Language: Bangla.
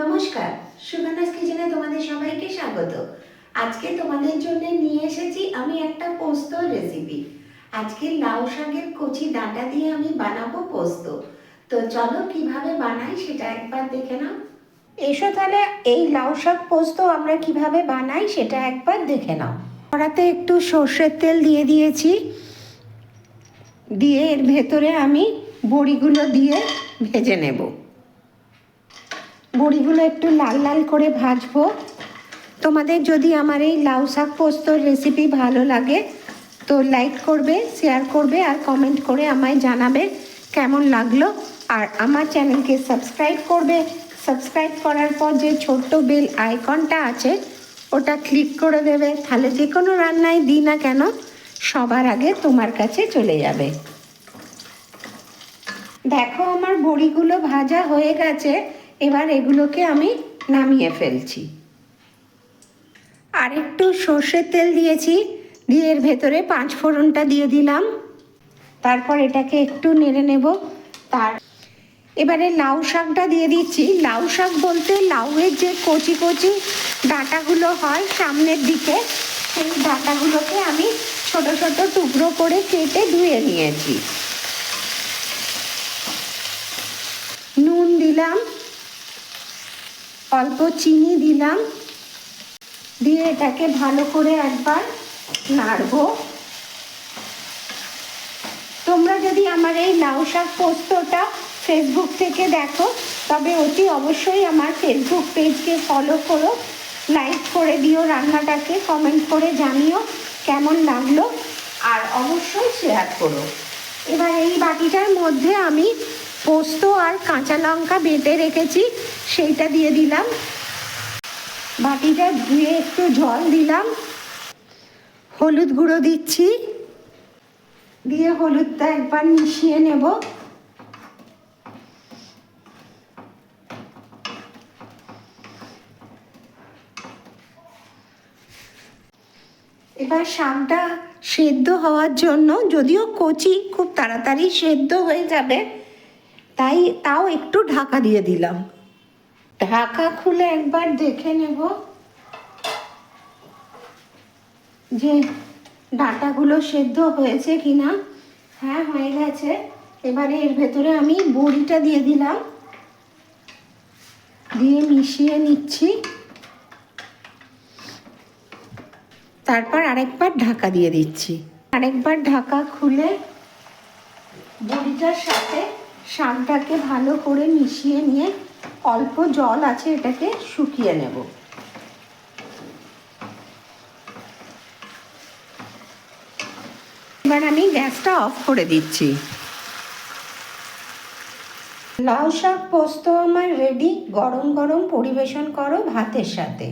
নমস্কার সুগানাস কিচেনে তোমাদের সবাইকে স্বাগত। আজকে তোমাদের জন্য নিয়ে এসেছি আমি একটা পোস্তর রেসিপি আজকে লাউ শাকের কচি ডাঁটা দিয়ে আমি বানাবো পোস্ত। তো চলো কীভাবে বানাই সেটা একবার দেখে নাও। এসো তাহলে এই লাউ শাক পোস্ত আমরা কীভাবে বানাই সেটা একবার দেখে নাও। কড়াতে একটু সর্ষের তেল দিয়ে দিয়েছি। দিয়ে এর ভেতরে আমি বড়িগুলো দিয়ে ভেজে নেব। বড়িগুলো একটু লাল লাল করে ভাজবো। তোমাদের যদি আমার এই লাউ শাক পোস্তর রেসিপি ভালো লাগে, তো লাইক করবে শেয়ার করবে আর কমেন্ট করে আমায় জানাবে কেমন লাগল। আর আমার চ্যানেলকে সাবস্ক্রাইব করবে। সাবস্ক্রাইব করার পর যে ছোট্ট বেল আইকনটা আছে, ওটা ক্লিক করে দেবে। তাহলে যে কোনো রান্নায় দিই না কেন, সবার আগে তোমার কাছে চলে যাবে। দেখো আমার বড়িগুলো ভাজা হয়ে গেছে। এবার এগুলোকে আমি নামিয়ে ফেলছি। আর একটু সর্ষের তেল দিয়েছি, দিয়ে এর ভেতরে পাঁচ ফোড়নটা দিয়ে দিলাম। তারপর এটাকে একটু নেড়ে নেব। তার এবারে লাউ শাকটা দিয়ে দিচ্ছি। লাউ শাক বলতে লাউয়ের যে কচি কচি ডাঁটাগুলো হয় সামনের দিকে, সেই ডাঁটাগুলোকে আমি ছোট ছোট টুকরো করে কেটে ধুয়ে নিয়েছি। নুন দিলাম। অল্প চিনি দিলাম। দিয়ে এটাকে ভালো করে একবার নাড়বো। তোমরা যদি আমার এই লাউ শাক পোস্তটা ফেসবুক থেকে দেখো, তবে অতি অবশ্যই আমার ফেসবুক পেজকে ফলো করো। লাইক করে দিও রান্নাটাকে কমেন্ট করে জানিও কেমন লাগল। আর অবশ্যই শেয়ার করো। এবার এই বাটিটার মধ্যে আমি পোস্ত আর কাঁচা লঙ্কা বেটে রেখেছি, সেইটা দিয়ে দিলাম। বাটিটা ধুয়ে একটু জল দিলাম। হলুদ গুঁড়ো দিচ্ছি। দিয়ে হলুদটা একবার মিশিয়ে নেব। এবার শাকটা সেদ্ধ হওয়ার জন্য, যদিও কচি, খুব তাড়াতাড়ি সেদ্ধ হয়ে যাবে। তাই তাও একটু ঢাকা দিয়ে দিলাম। ঢাকা খুলে একবার দেখে নেব যে ডাটাগুলো সেদ্ধ হয়েছে কিনা। হ্যাঁ হয়ে গেছে। এবারে এর ভেতরে আমি বড়িটা দিয়ে দিলাম। দিয়ে মিশিয়ে নিচ্ছি। তারপর আরেকবার ঢাকা দিয়ে দিচ্ছি। আরেকবার ঢাকা খুলে বড়িটার সাথে শাকটাকে ভালো করে মিশিয়ে নিয়ে অল্প জল আছে এটাকে শুকিয়ে নেব। এবার আমি গ্যাসটা অফ করে দিচ্ছি। লাউ শাক পোস্ত আমার রেডি গরম গরম পরিবেশন করো ভাতের সাথে।